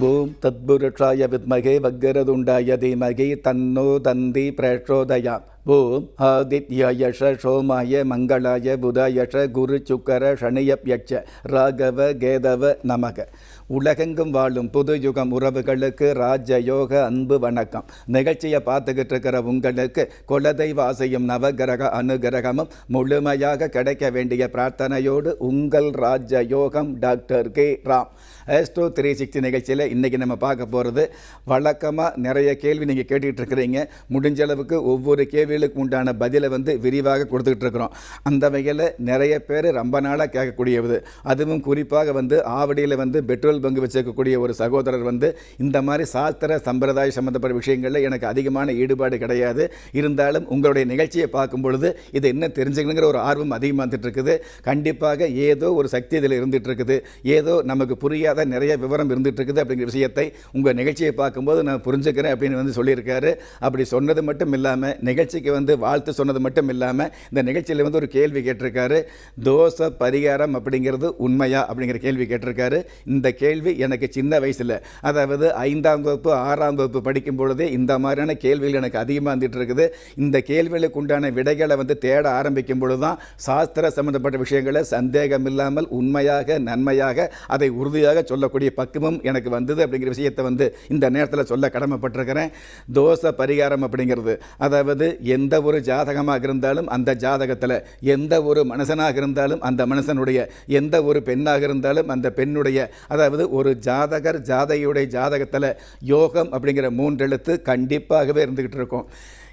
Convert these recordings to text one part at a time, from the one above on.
ஓம் தத்புருஷாய வித்மகே வக்கரதுண்டாய தீமகி தன்னோ தந்தி பிரச்சோதயா ஓம் ஆதித்யாயஷ சோமாய மங்களாய புதாயஷ குரு சுக்கர சனியப்யட்ச ராகவ கேதவ நமக. உலகெங்கும் வாழும் புது யுகம் உறவுகளுக்கு ராஜயோக அன்பு வணக்கம். நிகழ்ச்சியை பார்த்துக்கிட்டு இருக்கிற உங்களுக்கு குலதெய்வ ஆசையும் நவகிரக அனுகிரகமும் முழுமையாக கிடைக்க வேண்டிய பிரார்த்தனையோடு உங்கள் ராஜயோகம் doctor K. Ram. எஸ்டோ three sixty நிகழ்ச்சியில் இன்றைக்கி நம்ம பார்க்க போகிறது வழக்கமாக நிறைய கேள்வி நீங்கள் கேட்டுக்கிட்டு இருக்கிறீங்க. முடிஞ்ச அளவுக்கு ஒவ்வொரு கேள்விகளுக்கு உண்டான பதிலை வந்து விரிவாக கொடுத்துக்கிட்டு இருக்கிறோம் அந்த வகையில் நிறைய பேர் ரொம்ப நாளாக கேட்கக்கூடியது. அதுவும் குறிப்பாக வந்து ஆவடியில் வந்து பெட்ரோல் பங்கு வச்சிருக்கக்கூடிய ஒரு சகோதரர் வந்து இந்த மாதிரி சாஸ்திர சம்பிரதாய சம்மந்தப்பட்ட விஷயங்களில் எனக்கு அதிகமான ஈடுபாடு கிடையாது. இருந்தாலும் உங்களுடைய நிகழ்ச்சியை பார்க்கும் பொழுது இதை என்ன தெரிஞ்சுக்கணுங்கிற ஒரு ஆர்வம் அதிகமாக இருக்குது கண்டிப்பாக ஏதோ ஒரு சக்தி இதில் இருந்துட்டு இருக்குது ஏதோ நமக்கு புரியாத நிறைய விவரம் இருந்துட்டு இருக்குது அப்படிங்கிற விஷயத்தை உங்கள் நிகழ்ச்சியை பார்க்கும்போது நான் புரிஞ்சுக்கிறேன் அப்படின்னு வந்து சொல்லியிருக்காரு. அப்படி சொன்னது மட்டும் இல்லாமல் நிகழ்ச்சி நிகழ்ச்சிக்கு வந்து வாழ்த்து சொன்னது மட்டும் இல்லாமல் இந்த நிகழ்ச்சியில் வந்து ஒரு கேள்வி கேட்டிருக்காரு. தோசை பரிகாரம் அப்படிங்கிறது உண்மையா அப்படிங்கிற கேள்வி கேட்டிருக்காரு. இந்த கேள்வி எனக்கு சின்ன வயசில் அதாவது ஐந்தாம் வகுப்பு ஆறாம் வகுப்பு படிக்கும் பொழுதே இந்த மாதிரியான கேள்விகள் எனக்கு அதிகமாக வந்துட்டு இருக்குது. இந்த கேள்விகளுக்கு உண்டான விடைகளை வந்து தேட ஆரம்பிக்கும் பொழுது தான் சாஸ்திர சம்பந்தப்பட்ட விஷயங்களை சந்தேகம் இல்லாமல் உண்மையாக நன்மையாக அதை உறுதியாக சொல்லக்கூடிய பக்குவம் எனக்கு வந்தது அப்படிங்கிற விஷயத்தை வந்து இந்த நேரத்தில் சொல்ல கடமைப்பட்டிருக்கிறேன். தோச பரிகாரம் அப்படிங்கிறது அதாவது எந்த ஒரு ஜாதகமாக இருந்தாலும் அந்த ஜாதகத்தில் எந்த ஒரு மனுஷனாக இருந்தாலும் அந்த மனுஷனுடைய எந்த ஒரு பெண்ணாக இருந்தாலும் அந்த பெண்ணுடைய அதாவது ஒரு ஜாதகர் ஜாதையுடைய ஜாதகத்தில் யோகம் அப்படிங்கிற மூன்றெழுத்து கண்டிப்பாகவே இருந்துக்கிட்டு இருக்கும்.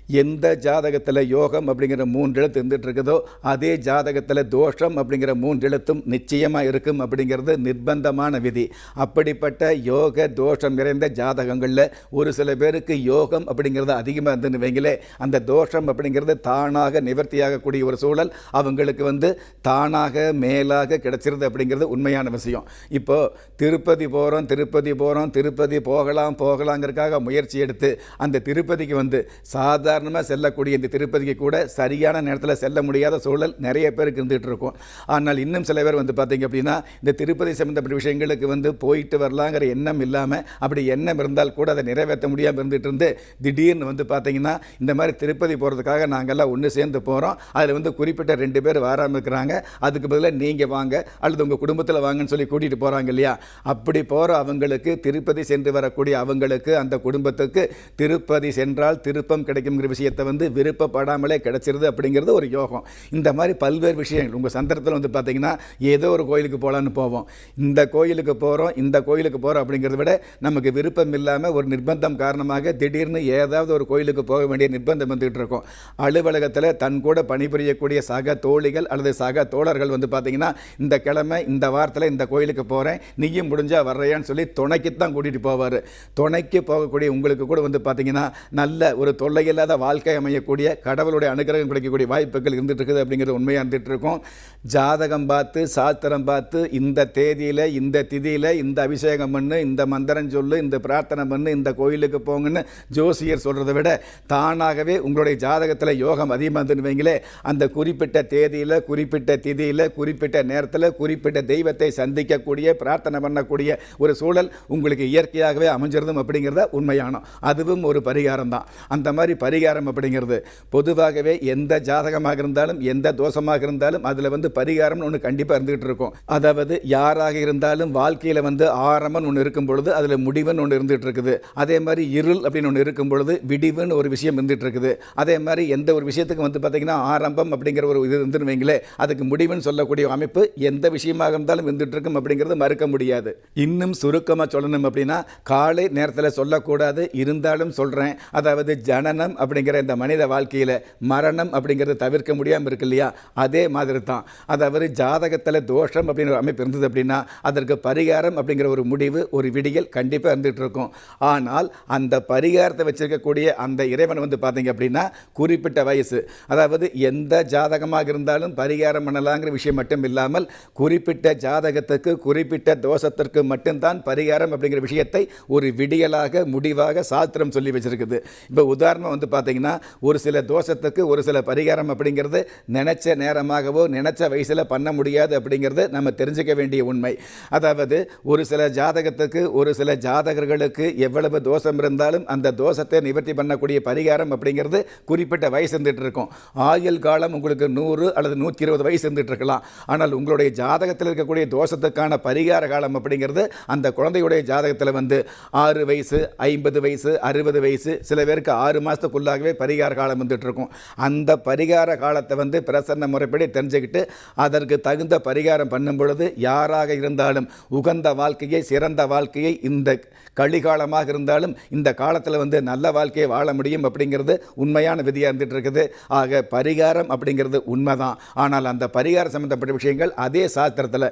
எந்த ஜாதகத்தில் யோகம் அப்படிங்கிற மூன்று எழுத்து இருந்துட்டு இருக்குதோ அதே ஜாதகத்தில் தோஷம் அப்படிங்கிற மூன்று எழுத்தும் நிச்சயமாக இருக்கும் அப்படிங்கிறது நிர்பந்தமான விதி. அப்படிப்பட்ட யோக தோஷம் நிறைந்த ஜாதகங்களில் ஒரு சில பேருக்கு யோகம் அப்படிங்கிறது அதிகமாக இருந்துன்னு வைங்களே அந்த தோஷம் அப்படிங்கிறது தானாக நிவர்த்தியாகக்கூடிய ஒரு சூழல். அவங்களுக்கு வந்து தானாக மேலாக கிடைச்சிருது அப்படிங்கிறது உண்மையான விஷயம். இப்போது திருப்பதி போகிறோம் திருப்பதி போகிறோம் திருப்பதி போகலாம் போகலாங்கிறதுக்காக முயற்சி எடுத்து அந்த திருப்பதிக்கு வந்து சாதா சாதாரணமாக செல்லக்கூடிய இந்த திருப்பதிக்கு கூட சரியான நேரத்தில் செல்ல முடியாத சூழல் நிறைய பேருக்கு இருந்துகிட்டு இருக்கும். ஆனால் இன்னும் சில பேர் வந்து பார்த்திங்க அப்படின்னா இந்த திருப்பதி சம்மந்தப்பட்ட விஷயங்களுக்கு வந்து போயிட்டு வரலாங்கிற எண்ணம் இல்லாமல் அப்படி எண்ணம் இருந்தால் கூட அதை நிறைவேற்ற முடியாமல் இருந்துகிட்டு இருந்து திடீர்னு வந்து பார்த்திங்கன்னா இந்த மாதிரி திருப்பதி போகிறதுக்காக நாங்கள்லாம் ஒன்று சேர்ந்து போகிறோம் அதில் வந்து குறிப்பிட்ட ரெண்டு பேர் வராமல் இருக்கிறாங்க. அதுக்கு பதிலாக நீங்கள் வாங்க அல்லது உங்கள் குடும்பத்தில் வாங்கன்னு சொல்லி கூட்டிகிட்டு போகிறாங்க இல்லையா? அப்படி போகிற அவங்களுக்கு திருப்பதி சென்று வரக்கூடிய அவங்களுக்கு அந்த குடும்பத்துக்கு திருப்பதி சென்றால் திருப்பம் ஒரு விஷயத்தை வந்து விருப்பப்படாமலே கிடைச்சிருது அப்படிங்கிறது ஒரு யோகம். இந்த மாதிரி பல்வேறு விஷயங்கள் உங்கள் சந்தர்ப்பத்தில் வந்து பார்த்தீங்கன்னா ஏதோ ஒரு கோயிலுக்கு போகலான்னு போவோம். இந்த கோயிலுக்கு போகிறோம் இந்த கோயிலுக்கு போகிறோம் அப்படிங்கிறத விட நமக்கு விருப்பம் இல்லாமல் ஒரு நிர்பந்தம் காரணமாக திடீர்னு ஏதாவது ஒரு கோயிலுக்கு போக வேண்டிய நிர்பந்தம் வந்துகிட்டு இருக்கும். அலுவலகத்தில் தன் கூட பணிபுரியக்கூடிய சக தோழிகள் அல்லது சக தோழர்கள் வந்து பார்த்தீங்கன்னா இந்த கிழமை இந்த வாரத்தில் இந்த கோயிலுக்கு போகிறேன் நீயும் முடிஞ்சால் வர்றையான்னு சொல்லி துணைக்கு தான் கூட்டிகிட்டு போவார். துணைக்கு போகக்கூடிய உங்களுக்கு கூட வந்து பார்த்தீங்கன்னா நல்ல ஒரு தொல்லை இல்லாத வாழ்க்கை அமையக்கூடிய கடவுளுடைய அனுகிரகம் கிடைக்கக்கூடிய வாய்ப்புகள் இருந்துட்டு இருக்குது அப்படிங்கிறது உண்மையாக இருந்துட்டு இருக்கும் ஜாதகம் பார்த்து சாஸ்திரம் பார்த்து இந்த தேதியில் இந்த திதியில் இந்த அபிஷேகம் பண்ணு இந்த மந்திரம் சொல்லு இந்த பிரார்த்தனை பண்ணு இந்த கோயிலுக்கு போங்கன்னு ஜோசியர் சொல்கிறத விட தானாகவே உங்களுடைய ஜாதகத்தில் யோகம் அதிகமாக இருந்துன்னு அந்த குறிப்பிட்ட தேதியில் குறிப்பிட்ட திதியில் குறிப்பிட்ட நேரத்தில் குறிப்பிட்ட தெய்வத்தை சந்திக்கக்கூடிய பிரார்த்தனை பண்ணக்கூடிய ஒரு சூழல் உங்களுக்கு இயற்கையாகவே அமைஞ்சிருந்தும் அப்படிங்கிறத உண்மையானோம் அதுவும் ஒரு பரிகாரம் தான் அந்த மாதிரி பரிகாரம் அப்படிங்கிறது. பொதுவாகவே எந்த ஜாதகமாக இருந்தாலும் எந்த தோஷமாக இருந்தாலும் அதில் வந்து பரிகாரம்னு ஒன்று கண்டிப்பாக இருந்துகிட்டு இருக்கும். அதாவது யாராக இருந்தாலும் வாழ்க்கையில் வந்து ஆரம்பம் ஒன்று இருக்கும் பொழுது அதில் முடிவுன்னு ஒன்று இருந்துகிட்டு இருக்குது. அதே மாதிரி இருள் அப்படின்னு ஒன்று இருக்கும் பொழுது விடிவுன்னு ஒரு விஷயம் இருந்துகிட்டு இருக்குது. அதே மாதிரி எந்த ஒரு விஷயத்துக்கு வந்து பார்த்திங்கன்னா ஆரம்பம் அப்படிங்கிற ஒரு இது இருந்துருவீங்களே அதுக்கு முடிவுன்னு சொல்லக்கூடிய அமைப்பு எந்த விஷயமாக இருந்தாலும் இருந்துகிட்டு இருக்கும் அப்படிங்கிறது மறுக்க முடியாது. இன்னும் சுருக்கமாக சொல்லணும் அப்படின்னா காலை நேரத்தில் சொல்லக்கூடாது. இருந்தாலும் சொல்கிறேன் அதாவது ஜனனம் அப்படி அப்படிங்கிற இந்த மனித வாழ்க்கையில் மரணம் அப்படிங்கிறது தவிர்க்க முடியாமல் இருக்கு இல்லையா? அதே மாதிரி தான் அதாவது ஜாதகத்தில் தோஷம் அப்படிங்கிற ஒரு அமைப்பு இருந்தது அப்படின்னா அதற்கு பரிகாரம் அப்படிங்கிற ஒரு முடிவு ஒரு விடியல் கண்டிப்பாக இருந்துகிட்டு இருக்கும். ஆனால் அந்த பரிகாரத்தை வச்சிருக்கக்கூடிய அந்த இறைவன் வந்து பார்த்தீங்க அப்படின்னா குறிப்பிட்ட வயசு. அதாவது எந்த ஜாதகமாக இருந்தாலும் பரிகாரம் பண்ணலாங்கிற விஷயம் மட்டும் இல்லாமல் குறிப்பிட்ட ஜாதகத்துக்கு குறிப்பிட்ட தோஷத்திற்கு மட்டும்தான் பரிகாரம் அப்படிங்கிற விஷயத்தை ஒரு விடியலாக முடிவாக சாஸ்திரம் சொல்லி வச்சிருக்குது. இப்போ உதாரணம் வந்து பார்த்தீங்கன்னா ஒரு சில தோஷத்துக்கு ஒரு சில பரிகாரம் அப்படிங்கிறது நினைச்ச நேரமாகவோ நினைச்ச வயசில் பண்ண முடியாது அப்படிங்கிறது நம்ம தெரிஞ்சுக்க வேண்டிய உண்மை. அதாவது ஒரு சில ஜாதகத்துக்கு ஒரு சில ஜாதகர்களுக்கு எவ்வளவு தோஷம் இருந்தாலும் அந்த தோஷத்தை நிவர்த்தி பண்ணக்கூடிய பரிகாரம் அப்படிங்கிறது குறிப்பிட்ட வயசு இருந்துட்டு இருக்கும் ஆயுள் காலம் உங்களுக்கு நூறு அல்லது நூற்றி இருபது வயசு இருந்துட்டு இருக்கலாம் ஆனால் உங்களுடைய ஜாதகத்தில் இருக்கக்கூடிய தோஷத்துக்கான பரிகார காலம் அப்படிங்கிறது அந்த குழந்தையுடைய ஜாதகத்தில் வந்து ஆறு வயசு ஐம்பது வயசு அறுபது வயசு சில பேருக்கு ஆறு மாதத்துக்குள்ளாகவே பரிகார காலம் வந்துட்டு இருக்கும் அந்த பரிகார காலத்தை வந்து பிரசன்ன முறைப்படி தெரிஞ்சுக்கிட்டு அதற்கு தகுந்த பரிகாரம் பண்ணும் பொழுது யாராக இருந்தாலும் உகந்த வாழ்க்கையை சிறந்த வாழ்க்கையை இந்த கழிகாலமாக இருந்தாலும் இந்த காலத்தில் வந்து நல்ல வாழ்க்கையை வாழ முடியும் அப்படிங்கிறது உண்மையான விதியாக இருந்துட்டு இருக்குது ஆக பரிகாரம் அப்படிங்கிறது உண்மைதான். ஆனால் அந்த பரிகாரம் சம்பந்தப்பட்ட விஷயங்கள் அதே சாஸ்திரத்தில்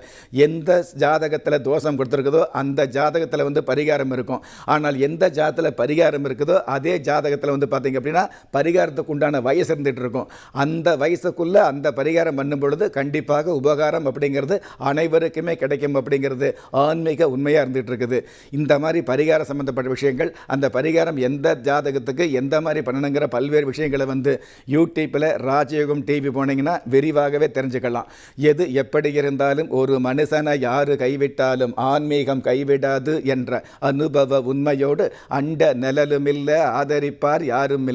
எந்த ஜாதகத்தில் தோஷம் கொடுத்துருக்குதோ அந்த ஜாதகத்தில் வந்து பரிகாரம் இருக்கும். ஆனால் எந்த ஜாதத்தில் பரிகாரம் இருக்குதோ அதே ஜாதகத்தில் வந்து பார்த்திங்க அப்படின்னா பரிகாரத்துக்கு உண்டான வயசு இருந்துகிட்டு இருக்கும் அந்த வயசுக்குள்ளே அந்த பரிகாரம் பண்ணும் பொழுது கண்டிப்பாக உபகாரம் அப்படிங்கிறது அனைவருக்குமே கிடைக்கும் அப்படிங்கிறது ஆன்மீக உண்மையாக இருந்துட்டு இருக்குது இந்த மாதிரி பரிகாரம் சம்மந்தப்பட்ட விஷயங்கள் அந்த பரிகாரம் எந்த ஜாதகத்துக்கு எந்த மாதிரி பண்ணணுங்கிற பல்வேறு விஷயங்களை வந்து யூடியூப்பில் ராஜயோகம் டிவி போனீங்கன்னா விரிவாகவே தெரிஞ்சுக்கலாம். எது எப்படி இருந்தாலும் ஒரு மனுஷனை யாரு கைவிட்டாலும் ஆன்மீகம் கைவிடாது என்ற அனுபவ உண்மையோடு அண்ட நிழலுமில்லை ஆதரிப்பார் யாரும் இல்லை